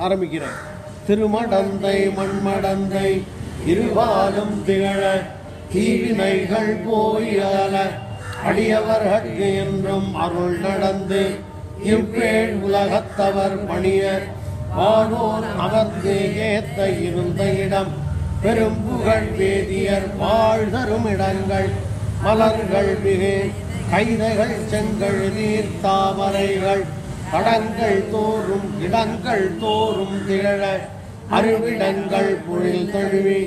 ஆரம்பிக்கிறேன் திருமடந்தை மண்மடந்தை இருபாலும் திகழ தீவினைகள் போயல அடியவர்கட்கு என்றும் அருள் நடந்து இவ்வேள் உலகத்தவர் பணிய வானோர் அவர்க்கு ஏத்த இருந்த இடம். பெரும் புகழ் வேதியர் வாழ்தரும் இடங்கள் மலர்கள் மிகு கைதைகள் செங்கல் நீர் தாமரைகள். படங்கள் தோறும் இடங்கள் தோறும் திகழ அருவிடங்கள் புழில் தழுவி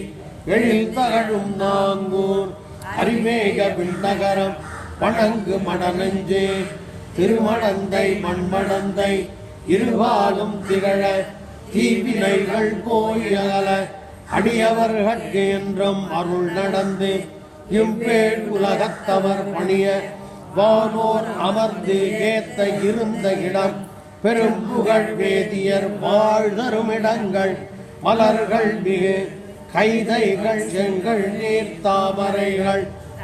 எழில் தகழும் நாங்கூர் அறிவேக விண்ணகரம் வணங்கு மடநெஞ்சே திருமணந்தை மண்மடந்தை இருவாலும் திகழ தீவினைகள் போயகல அடியவர்கட்கு என்றும் அருள் நடந்து இம்பேழ் உலகத்தவர் பணிய வானோர் அமர்ந்து ஏத்த இருந்த இடம் பெரும் புகழ் வேதியர் வாழ்தரும் இடங்கள். மலர்கள் மிகு கைதைகள் செங்கள் நீர் தாமரைகள்.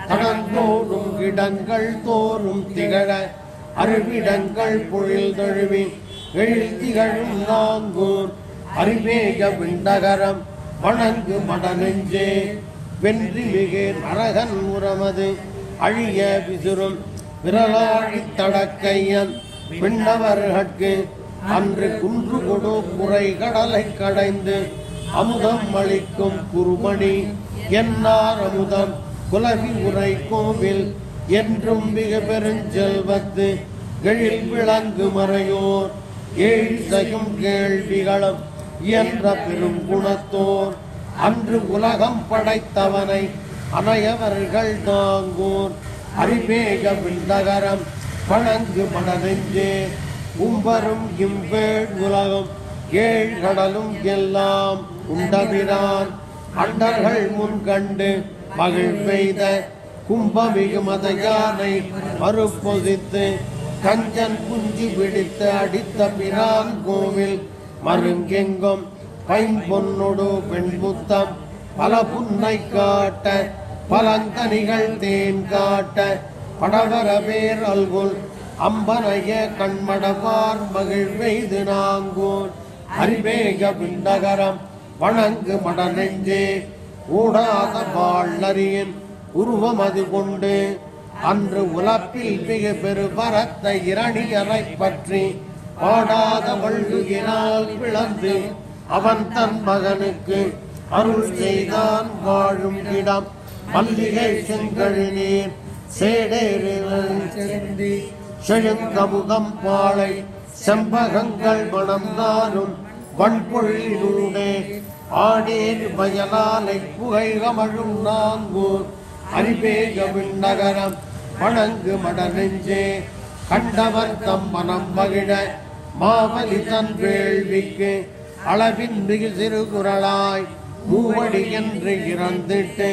கடந்தோடும் இடங்கள் தோறும் திகழ அருவிடங்கள் பொழில் தழுவி எழில் நாங்கூர். அறிவேக விண்டகரம் வணங்கு மடநெஞ்சே. வென்றி மிகு நரகன் உரமது அழிய விசுரும் விரலாழி தடக்கையன் பின்னவர்கட்கு அன்று குன்று கொடு குறை கடலை கடைந்து அமுதம் அளிக்கும் குருமணி என்னார் அமுதம்? குலகி உரை கோவில் என்றும் மிக பெருஞ்செல்வத்து எழில் விளங்கு மறையோர் எழுதையும் கேள்விகளும் இயன்ற பெரும் குணத்தோர் அன்று உலகம் படைத்தவனை அனையவர்கள் தாங்கோர். அறிவேக விண்ணகரம் வணங்கு மனநெஞ்சே. உம்பரும் இவ்வேள் உலகம் ஏழ் கடலும் எல்லாம் உண்டபிரான். அண்டர்கள் முன் கண்டு மகிழ் பெய்த கும்பமிகு மத யானை மறுப்பொதித்து கஞ்சன் குஞ்சு பிடித்து அடித்த பிரான் கோவில். மருங்கெங்கும் பைம்பொன்னொடு பெண்புத்தம் பல புன்னை காட்ட பலந்தனிகள் தேன் காட்ட படவர பேர் அல்குல் அம்பனைய கண்மடவார் மகிழ்வெய்து நாங்கூர் அறிவேக விண்ணகரம் வணங்கு மடநெஞ்சே ஊடாத வாழ்நறியின் உருவம் அது கொண்டு. அன்று உலப்பில் மிக பெரு பரத்த இரணியரை பற்றி பாடாத வள்ளுகினால் பிளந்து அவன் தன் மகனுக்கு அருள் செய்தான் வாழும் இடம். மல்லிகை செங்கழினி சேடேறி செழுங்கமுகம் பாளை செம்பகங்கள் மணந்தாரும் வன்பொழிலூடே ஆடேர் வயலாலை புகைகமழும் நாங்கூர் அறிவேக நகரம் வணங்கு மடநெஞ்சே கண்டவர் தம் மனம் மகிழ மாவலி தன் வேள்விக்கு அளவின் மிகு சிறு குரலாய் மூவடி என்று இறந்திட்டு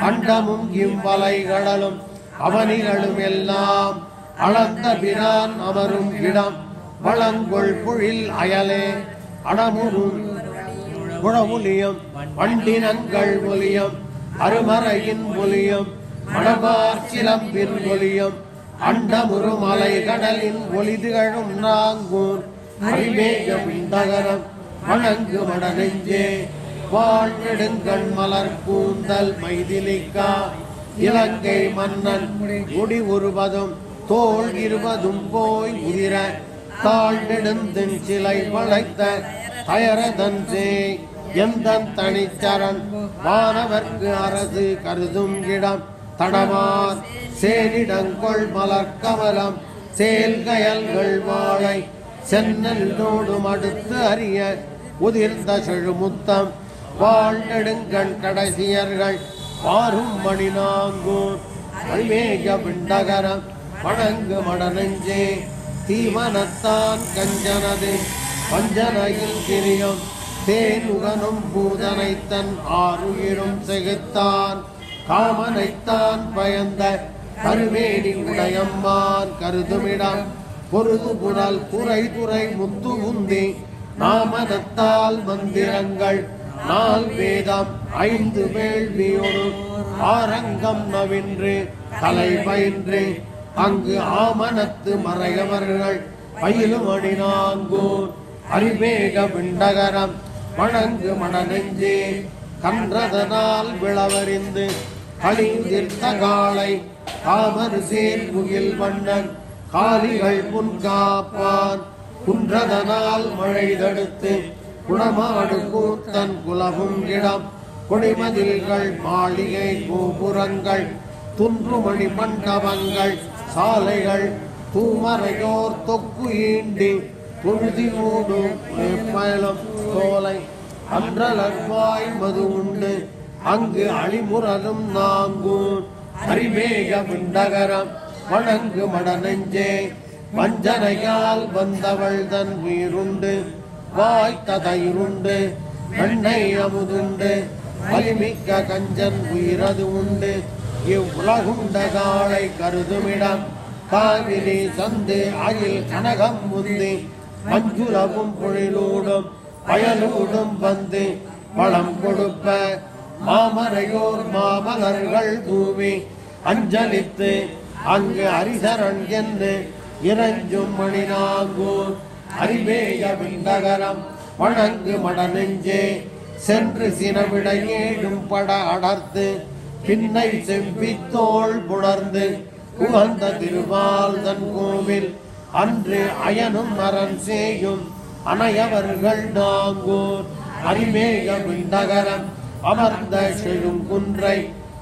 அண்டமும் இவ்வலைகளலும் அவனிகளும் எல்லாம் அளந்த பிரான் அமரும் இடம். வளங்கொள் புழில் அயலே அடமுறும் குழமுலியம் வண்டினங்கள் ஒலியம் அருமறையின் ஒலியம் மணபார் சிலம்பின் ஒலியம் அண்டமுறு மலை கடலின் ஒளிதுகளும் நாங்கூர் அறிவேகம் தகரம் வணங்கு மடநெஞ்சே வாழ்நெடுங்கள் மலர் கூந்தல் மைதிலிக்கா. இலங்கை மன்னன் முடி உருவதும் தோல் இருவதும் போய் உதிர தாழ்நெடுந்தின் சிலை வளைத்த தயரதன் எந்த எந்தன் தனிச்சரண் வானவர்க்கு அரசு கருதும் இடம் தடமார் சேனிடங்கொள் மலர் கமலம் செயல்கயல்கள் வாழை சென்னல் நோடும் அடுத்து அறிய உதிர்ந்த செழுமுத்தம். வாழ்நெடுங்கண் கடைசியர்கள் பாரும் மணிநாங்கூர் அழிவேக பிண்டகரம் வணங்கு மடநெஞ்சே தீவனத்தான் கஞ்சனது பஞ்சனையில் திரியும். தேனுகனும் பூதனைத்தன் ஆறுயிரும் செகுத்தான். காமனைத்தான் பயந்த கருவேடி உடையம்மான் கருதுமிடம். பொருது புனல் குறை துறை முத்து உந்தி. நாமனத்தால் மந்திரங்கள் நால் வேதம் ஐந்து வேள்வியோடு ஆரங்கம் நவின்று தலை பயின்று. அங்கு ஆமனத்து மறையவர்கள் பயிலும் அடினாங்கூர் அறிவேக விண்டகரம் வணங்கு மணநெஞ்சே கன்றதனால் விளவறிந்து கழிந்திருத்த காலை காமர் சேர் முகில் வண்ணன் காலிகள் புன்காப்பான் குன்றதனால் மழை தடுத்து குளமாடு கூத்தன் குலவும் இடம். கொடிமதில்கள் மாளிகை கோபுரங்கள் துன்றுமணி மண்டபங்கள் சாலைகள் தூமரையோர் தொக்கு ஈண்டி பொழுதி ஊடும் சோலை தோலை. அன்றலர்வாய் மது உண்டு. அங்கு அழிமுரலும் நாங்கும் அறிவேக விண்டகரம் வணங்கு மடநெஞ்சே. வஞ்சனையால் வந்தவள் தன் உயிருண்டு. வாய்த்த தயிருண்டு வெண்ணெய் அமுதுண்டு வலிமிக்க கஞ்சன் உயிரது உண்டு. இவ்வுலகுண்ட காலை கருதுமிடம் காவிரி சந்து அயில் கனகம் முந்தி மஞ்சுரவும் பொழிலூடும் வயலூடும் வந்து பழம் கொடுப்ப மாமரையோர் மாமலர்கள் தூவி. அஞ்சலித்து அங்கு அரிசரன் என்று இறஞ்சும் மணிநாங்கூர் அறிவேய விண்டகரம் வணங்கு மடநெஞ்சே. சென்று சினவிடையேடும் பட அடர்த்து பின்னை செம்பித்தோள் புணர்ந்து உகந்த திருமால் தன் கோவில். அன்று அயனும் மரன் சேயும் அனையவர்கள் நாங்கூர். அறிமேக விண்டகரம் அமர்ந்த செழும் குன்றை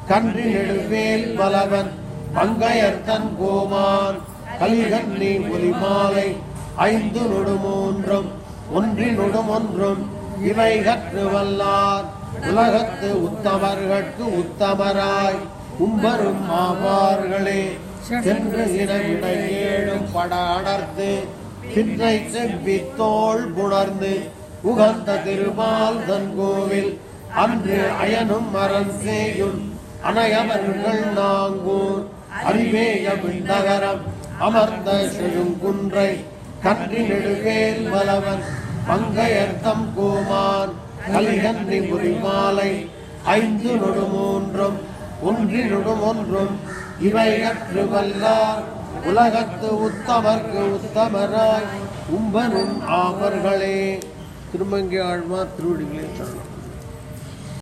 கன்றி நெடுவேல் பலவன் பங்கையர் தன் கோமான் கலிகன்னி ஒலிமாலை ஐந்து நொடுமூன்றும் ஒன்றினொடும் ஒன்றும் இவை கற்று வல்லார். உலகத்து உத்தமர்கட்கு உத்தமராய். உம்பரும் ஆவார்களே சென்று இனவிட ஏழும் பட அடர்ந்து பின்னை செவ்வி புணர்ந்து உகந்த திருமால் தன் கோவில் அன்று அயனும் மரம் செய்யும் அனையவர்கள் நாங்கூர். அறிவேய நகரம் அமர்ந்த செழுங்குன்றை கன்றி நெடுவேல் வலவன் பங்கையர்த்தம் கோமான் கலிகன்றி புரிமாலை ஐந்து நொடு மூன்றும் ஒன்றி நொடும் ஒன்றும் இவை கற்று வல்லார் உலகத்து உத்தமர்க்கு உத்தமராய் உம்பனும் ஆமர்களே திருமங்கி ஆழ்வார் திருவடிகளே சரணம்